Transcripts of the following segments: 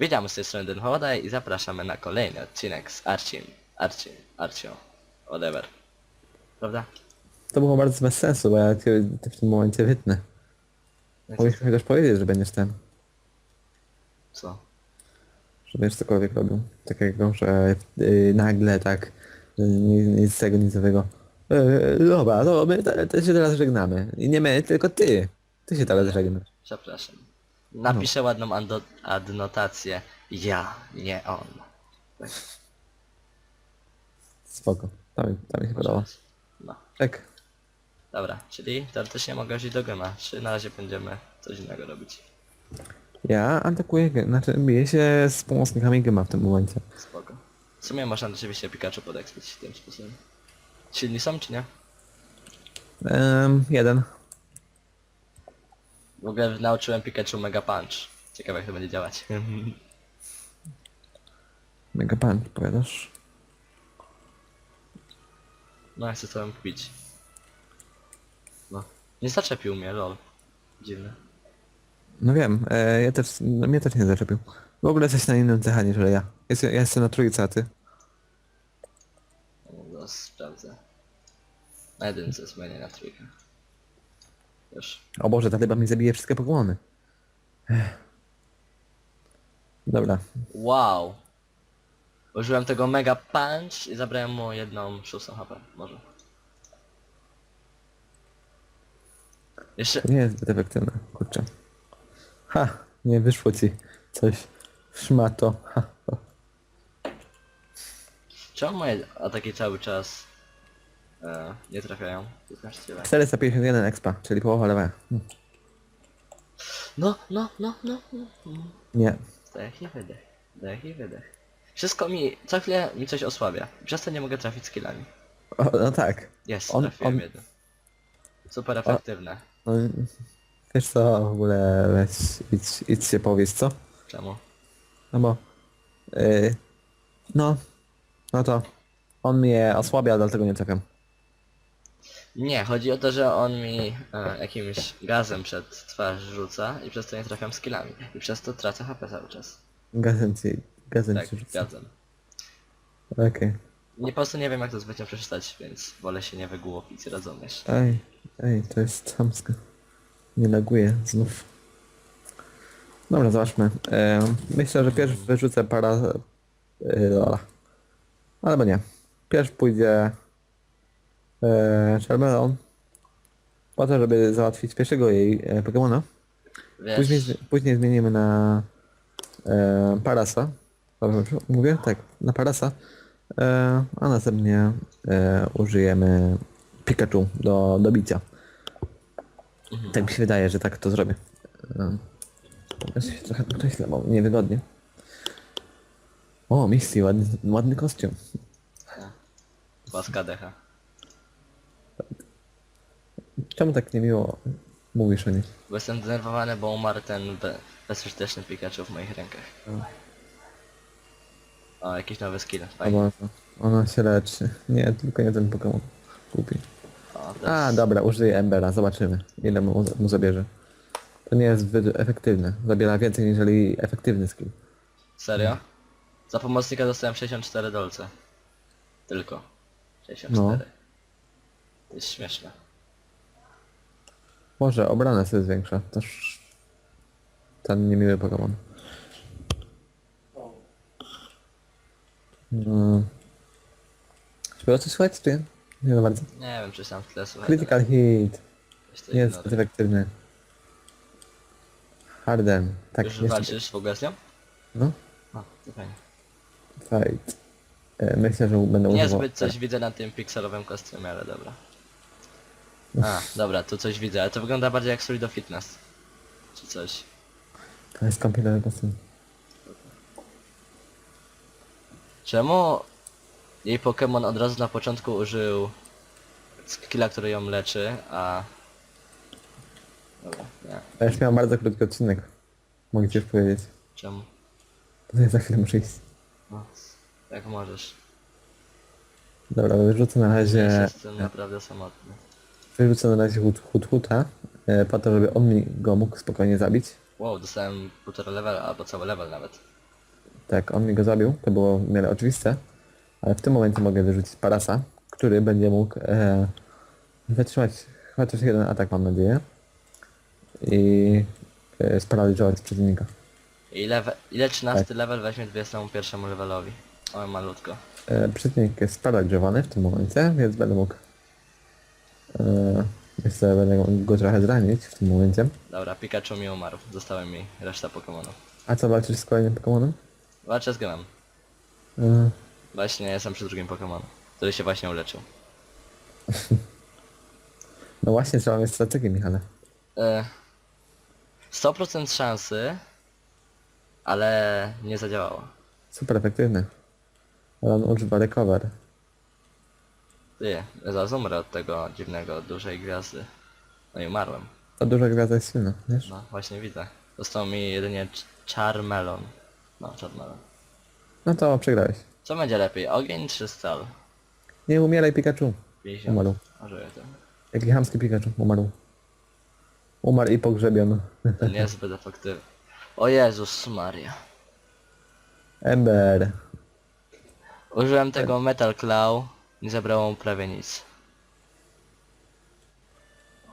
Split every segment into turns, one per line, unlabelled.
Witam z tej strony Den i zapraszamy na kolejny odcinek z Arcim, Arcim, Arcio, whatever. Prawda?
To było bardzo bez sensu, bo ja cię cię w tym momencie wytnę. Mi chociaż powiedzieć, że będziesz ten,
Co?
że będziesz cokolwiek robił. Takiego, że yy, nagle tak, yy, nic z tego, nic nowego. Yy, dobra, to my te, te się teraz żegnamy. I nie my, tylko ty. Ty się teraz żegnasz.
Przepraszam. Napiszę ładną ando- adnotację. Ja, nie on.
Spoko. Mi, to mi się podoba.
No.
Tak.
Dobra, czyli teoretycznie mogę iść do gema, czy na razie będziemy coś innego robić.
Ja atakuję, ge- znaczy biję się z pomocnikami gema w tym momencie.
Spoko. W sumie można rzeczywiście Pikachu podekspić tym sposobem. Silni są czy nie?
Um, jeden.
W ogóle nauczyłem Pikachu Mega Punch. Ciekawe jak to będzie działać.
Mega pan, powiadasz?
No ja chcę to wbić. No. Nie zaczepił mnie, lol. Dziwne.
No wiem, e, ja też, no, mnie też nie zaczepił. W ogóle jesteś na innym cecha niż ja. Jest, ja jestem na trójce, a ty?
No, zaraz sprawdzę. Na jedynce zmienię na trójkę. Już.
O Boże, ta ryba mi zabije wszystkie Pokemony. Ech. Dobra,
Wow. Użyłem tego Mega Punch i zabrałem mu jedną szóstą HP. Może. Jeszcze...
to nie jest zbyt efektywne, kurczę. Ha, nie wyszło ci coś. Szmato. Ha. ha.
Czemu moje ataki cały czas... E, nie trafiają? Jest właściwe.
451 expa, czyli połowa lewa. Hm,
No, no, no, no, no. no.
Nie.
Wdech i wydech. Wdech i wydech. Wszystko mi... Co chwilę mi coś osłabia. Przez to nie mogę trafić skillami.
O, no tak.
Jest,
On-
trafiłem
on-
jeden. Super efektywne.
No, wiesz co, w ogóle weź, idź, idź się powiedz, co?
Czemu?
No bo... Yy, no, no to on mnie osłabia, dlatego nie trafiam.
Nie, chodzi o to, że on mi e, jakimś gazem przed twarz rzuca i przez to nie trafiam skillami. I przez to tracę HP cały czas.
Gazem ci, gazem
Tak,
ci rzucę.
gazem.
Okej.
Nie, po prostu nie wiem jak to zbytnio przeczytać, więc wolę się nie wygłupić, rozumiesz?
Ej, ej, to jest chamskie. Nie laguję znów. Dobra, zobaczmy. E, myślę, że pierwszy wyrzucę para... E. Albo nie. Pierwszy pójdzie... E, Charmeleon. Po to, żeby załatwić pierwszego jej e, Pokemona.
Wiesz,
Później, później zmienimy na e, Parasa. Dobrze mówię? Tak, na Parasa. E, a następnie e, użyjemy Pikachu do, do bicia.
Mhm.
Tak mi się wydaje, że tak to zrobię. E, ja się trochę podkreślam, bo niewygodnie. O, Misty, ładny, ładny kostium.
łaska decha.
Czemu tak niemiło mówisz o niej?
Bo jestem denerwowany, bo umarł ten be bezużyteczny Pikachu w moich rękach. O, jakiś nowy skill,
O
fajnie.
Boże, ona się leczy. Nie, tylko nie ten Pokémon. Głupi.
O, to
A,
jest...
dobra, użyję Embera, zobaczymy ile mu, mu zabierze. To nie jest zbyt efektywne. Zabiera więcej niż efektywny skill.
Serio? Za pomocnika dostałem 64 dolce. Tylko. 64.
No.
To jest śmieszne.
Może obranę sobie zwiększa. Toż ten niemiły Pokémon. No. Czy było coś słychać, czy nie? Nie za bardzo.
Nie wiem, czy sam w tle słuchaj.
Critical hit. Nie jest zbyt efektywny. Harden. Tak,
Już
jest.
walczysz w ogóle z nią?
No.
O, to fajnie.
Fight. E, Myślę, że będę używał...
Niezbyt coś widzę na tym pikselowym kostiumie, ale dobra. A, dobra, tu coś widzę, ale to wygląda bardziej jak Solido Fitness. Czy coś.
To jest kompilowy kostium.
Czemu jej Pokémon od razu na początku użył skilla, który ją leczy, a... Dobra, nie.
Ja już miałem bardzo krótki odcinek. Mogę ci już powiedzieć.
Czemu?
To ja za chwilę muszę iść.
No, jak możesz.
Dobra, wyrzucę na razie...
jestem naprawdę samotny.
Wyrzucę na razie hut, hut huta, e, po to, żeby on mi go mógł spokojnie zabić.
Wow, dostałem półtora levela, albo cały level nawet.
Tak, on mi go zabił, to było w miarę oczywiste. Ale w tym momencie mogę wyrzucić Parasa, który będzie mógł e, wytrzymać chociaż jeden atak, mam nadzieję. I e, sparaliżować przeciwnika.
I level, ile 13
Tak.
level weźmie 21 levelowi? O, malutko.
E, przeciwnik jest sparaliżowany w tym momencie, więc będę mógł... E, jeszcze będę go trochę zranić w tym momencie.
Dobra, Pikachu mi umarł. Zostały mi reszta Pokémonów.
A co, walczysz z kolejnym Pokemonem?
Walczę z gemem.
E,
Właśnie jestem przy drugim Pokémonu, który się właśnie uleczył.
no właśnie, trzeba mieć strategię, Michale.
E, 100% szansy, ale nie zadziałało.
Super efektywny. Ale on używa recover.
Ty, zaraz umrę od tego dziwnego, dużej gwiazdy. No i umarłem.
Ta duża gwiazda jest silna, wiesz?
No, właśnie widzę. Został mi jedynie Ch- Charmelon. No, Charmelon.
No to przegrałeś.
Co będzie lepiej, ogień czy stal?
Nie umieraj Pikachu.
50.
Umarł.
A to.
Jaki chamski Pikachu. Umarł. Umarł i pogrzebion.
To niezbyt efektywne. O Jezus Maria.
Ember.
Użyłem tego Metal Claw, nie zabrało mu prawie nic.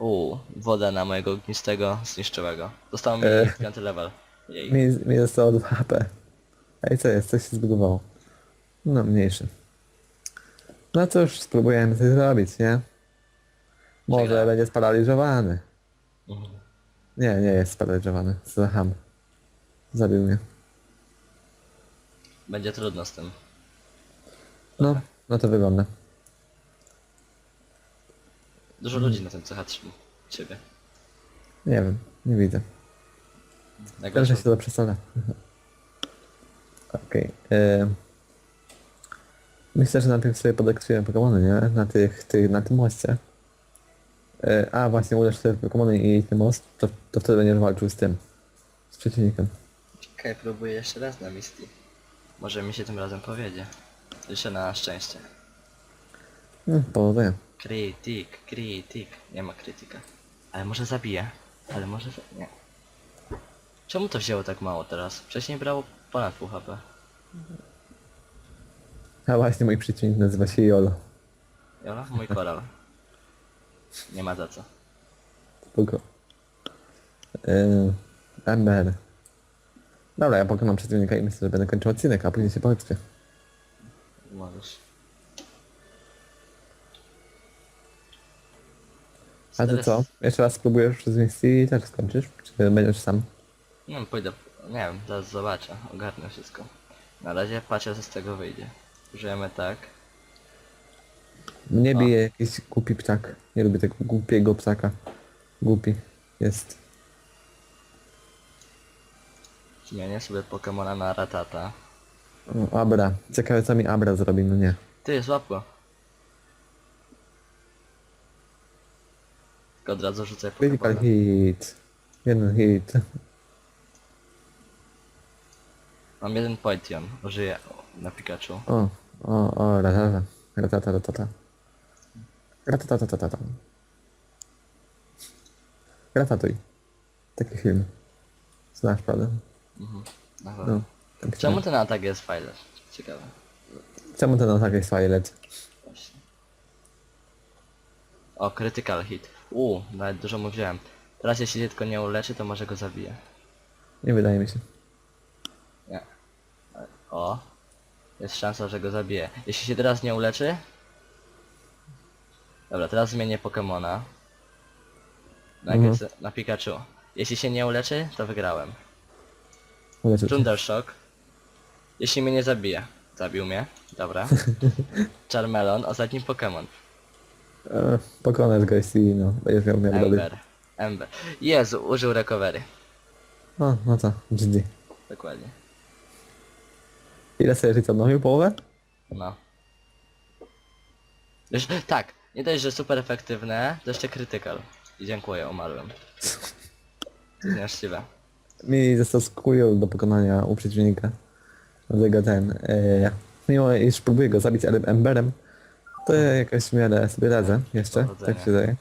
Uuu, woda na mojego ognistego zniszczyłego. Dostał mi
E.
piąty level. Jej.
Mi, mi zostało 2 HP. Ej, co jest? Coś się zbudowało. No, mniejszy. No cóż, spróbujemy coś zrobić, nie? Może będzie sparaliżowany.
Mhm.
Nie, nie jest sparaliżowany. Co za ham. Zabił mnie.
Będzie trudno z tym.
No, no to wygląda.
Dużo
Mhm.
ludzi na tym CH3. Ciebie.
Nie wiem, nie widzę.
Najgorsze.
Proszę się to przesolę. Okej. e, Myślę, że na tych sobie podeksujemy Pokemony, nie? Na tych, tych, na tym moście. E, a właśnie, uderz sobie w Pokemony i ten most, to, to wtedy będziesz walczył z tym. Z przeciwnikiem.
Okej, próbuję jeszcze raz na Misty. Może mi się tym razem powiedzie. Jeszcze na szczęście.
No, powodzenia.
Krytyk, krytyk. Nie ma krytyka. Ale może zabije. Ale może... za- Nie. Czemu to wzięło tak mało teraz? Wcześniej brało ponad pół HP.
A właśnie, mój przeciwnik nazywa się Jolo.
Jola? Mój koral. Nie ma za co.
Spoko. E, Ember. Dobra, ja pokonam przeciwnika i myślę, że będę kończył odcinek, a później się poekspię.
Możesz.
A ty
Teraz-
co? Jeszcze raz spróbujesz przez Misty i też skończysz? Czy będziesz sam?
Nie wiem, pójdę... Nie wiem, zaraz zobaczę. Ogarnę wszystko. Na razie patrzę co z tego wyjdzie. Użyjemy tak.
Mnie bije jakiś głupi ptak. Nie lubię tego głupiego ptaka. Głupi jest.
Zmienię sobie Pokemona na Ratata.
O, Abra. Ciekawe co mi Abra zrobi, no nie.
Ty, złap go. Tylko od razu rzucę
Critical
Pokemona.
hit. Jeden hit.
Mam jeden Potion. Użyję na Pikachu.
O, o, o, ratata. Ratata, ratata. Ratata, ratata. Ratatuj. Taki film. Znasz, prawda?
Mhm. Na
No. Tak
Czemu
chciałem.
ten atak jest fajny? Ciekawe.
Czemu ten atak jest Violet?
Właśnie. O, critical hit. Uuu, nawet dużo mu wziąłem. Teraz jeśli się tylko nie uleczy, to może go zabije.
Nie wydaje mi się.
Nie. O. Jest szansa, że go zabije. Jeśli się teraz nie uleczy... Dobra, teraz zmienię Pokemona. Na,
Mhm.
na Pikachu. Jeśli się nie uleczy, to wygrałem.
Cię.
Jeśli mnie nie zabije. Zabił mnie. Dobra. Charmelon, ostatni Pokémon.
E, Pokonasz go i no, będziesz miał miarę dobry.
Ember. Ember. Jezu, użył recovery.
O, no to, GG.
Dokładnie.
Ile sobie żyć odnowił? Połowę?
No. Już, tak, nie dość, że super efektywne, to jeszcze critical. I dziękuję, umarłem. Niemożliwe.
Mi został skują do pokonania u przeciwnika. Dlatego ten, e, mimo iż próbuję go zabić ale Emberem, to ja jakoś w miarę sobie radzę jeszcze,
Powodzenia.
tak się daje.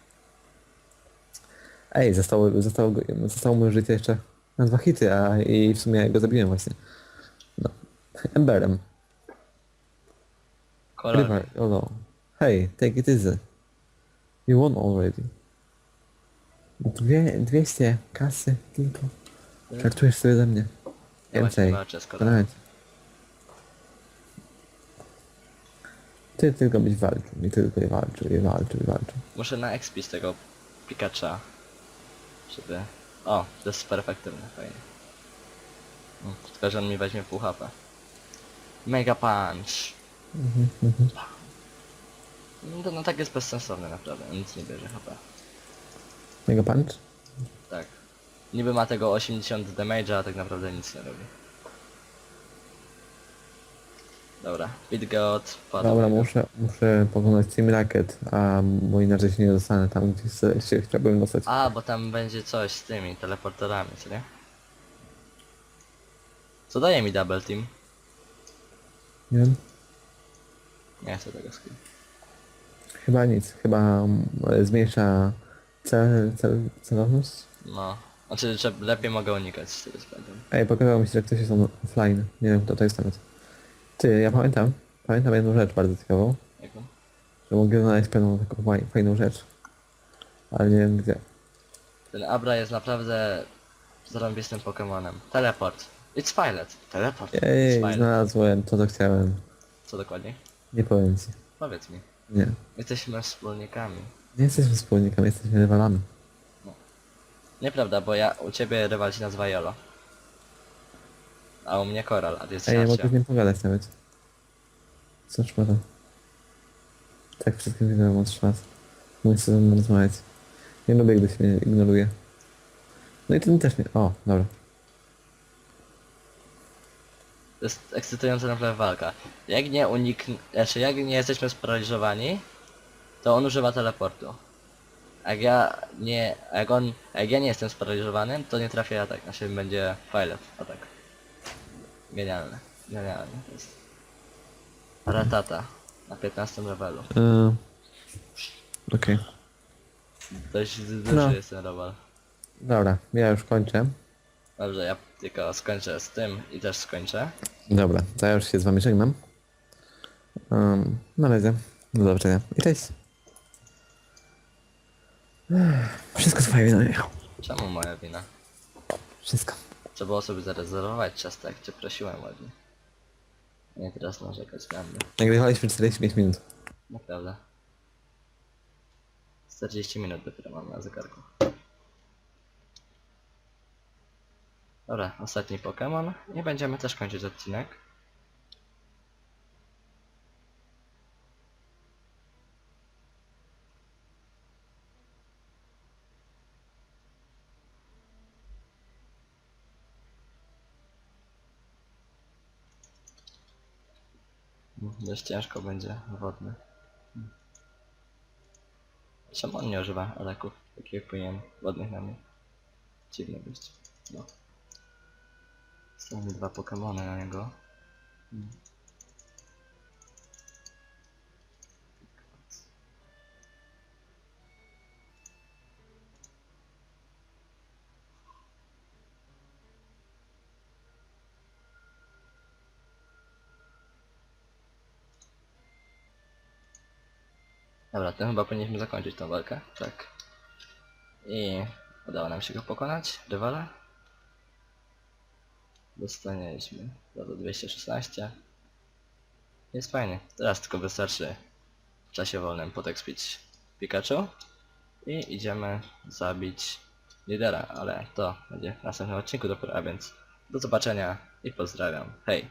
Ej, zostało, zostało, go- zostało mu życie jeszcze na dwa hity, a i w sumie go zabiłem właśnie. No. Emberem.
Kolor.
River, no. Hey, take it easy. You won already. Dwie, 200 kasy tylko. Żartujesz sobie ze mnie. Więcej. Ty tylko byś walczył i tylko i walczył i walczył i walczył.
Muszę na XP z tego Pikacha. Żeby... O, to jest super efektywne, fajnie. No, Tylko, że on mi weźmie pół HP. Mega Punch! No, to, no tak jest bezsensowne naprawdę, on nic nie bierze HP.
Mega punch?
Tak. Niby ma tego 80 damage'a, a tak naprawdę nic nie robi. Dobra, Beat God, padł.
Dobra, muszę, muszę pokonać Team Rocket, a bo inaczej się nie dostanę tam, gdzie se- się chciałbym dostać.
A, bo tam będzie coś z tymi teleporterami, co nie? Co daje mi double team?
Nie wiem.
Nie chcę tego skill.
Chyba nic, chyba mm, zmniejsza cel, cel, celowność.
No. Znaczy, że lepiej mogę unikać z tego względu.
Ej, pokazało mi się, że ktoś jest on- offline. Nie wiem, kto to jest nawet. Ty, ja pamiętam, pamiętam jedną rzecz bardzo ciekawą,
Jaką?
że mogę znaleźć pewną taką faj- fajną rzecz. Ale nie wiem gdzie.
Ten Abra jest naprawdę zarąbistym Pokemonem. Teleport. It's Violet. Teleport. It's
Ej,
Violet.
znalazłem to, co chciałem.
Co dokładnie?
Nie powiem ci.
Powiedz mi.
Nie.
Jesteśmy wspólnikami.
Nie jesteśmy wspólnikami, jesteśmy rywalami.
Nieprawda, bo ja u ciebie rywal się nazywa Jolo. A u mnie Koral, a ty jesteś
Ej, nie
Arcia.
mogę z nim pogadać nawet. Co szmata? Tak wszystkim wiadomo od szmat. Mógł sobie ze mną rozmawiać. Nie lubię, gdy się mnie ignoruje. No i ten też mnie... O, dobra.
To jest ekscytująca naprawdę walka. Jak nie unikn... Znaczy, jak nie jesteśmy sparaliżowani, to on używa teleportu. Jak ja nie... Jak on... Jak ja nie jestem sparaliżowany, to nie trafię atak. Znaczy będzie Violet atak. Genialne. Genialne. To jest... Ratata. Na 15 levelu.
Eee, Okej.
Dość duży
No.
jest ten robal.
Dobra, ja już kończę.
Dobrze, ja tylko skończę z tym i też skończę.
Dobra, to ja już się z wami żegnam. Um, na razie. Do zobaczenia. I cześć. Ech, Wszystko twoja wina, Michał.
Czemu moja wina?
Wszystko.
Trzeba było sobie zarezerwować czas, tak jak cię prosiłem ładnie. Nie teraz narzekać na mnie.
Nagrywaliśmy 45 minut.
Naprawdę. 40 minut dopiero mam na zegarku. Dobra, ostatni Pokémon i będziemy też kończyć odcinek. Dość ciężko będzie wodny. Czemu on nie używa ataków, takich powinien, wodnych na mnie? Dziwne być. No. Są mi dwa Pokemony na niego. Hmm. Dobra, to chyba powinniśmy zakończyć tą walkę. Tak. I udało nam się go pokonać, rywala. Dostanieliśmy za to 216. Jest fajnie. Teraz tylko wystarczy w czasie wolnym potekspić Pikachu. I idziemy zabić lidera, ale to będzie w następnym odcinku dopiero, a więc do zobaczenia i pozdrawiam. Hej!